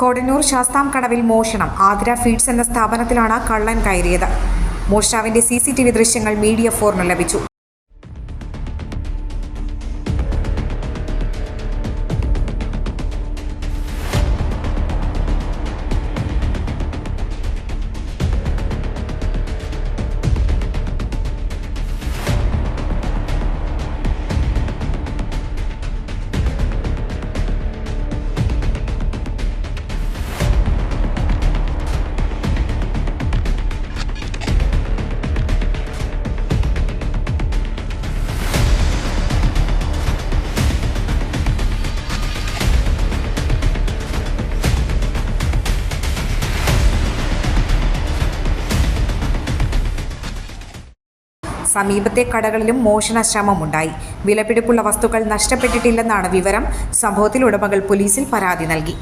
കൊടുന്നൂർ ശാസ്താം കടവിൽ മോഷണം. ആതിര ഫീഡ്സ് എന്ന സ്ഥാപനത്തിലാണ് കള്ളൻ കയറിയത്. മോഷ്ടാവിന്റെ സി സി ടി വി ദൃശ്യങ്ങൾ മീഡിയ ഫോറിന് ലഭിച്ചു. സമീപത്തെ കടകളിലും മോഷണശ്രമമുണ്ടായി വിലപിടിപ്പുള്ള വസ്തുക്കൾ നഷ്ടപ്പെട്ടിട്ടില്ലെന്നാണ് വിവരം. സംഭവത്തിൽ ഉടമകൾ പോലീസിൽ പരാതി നൽകി.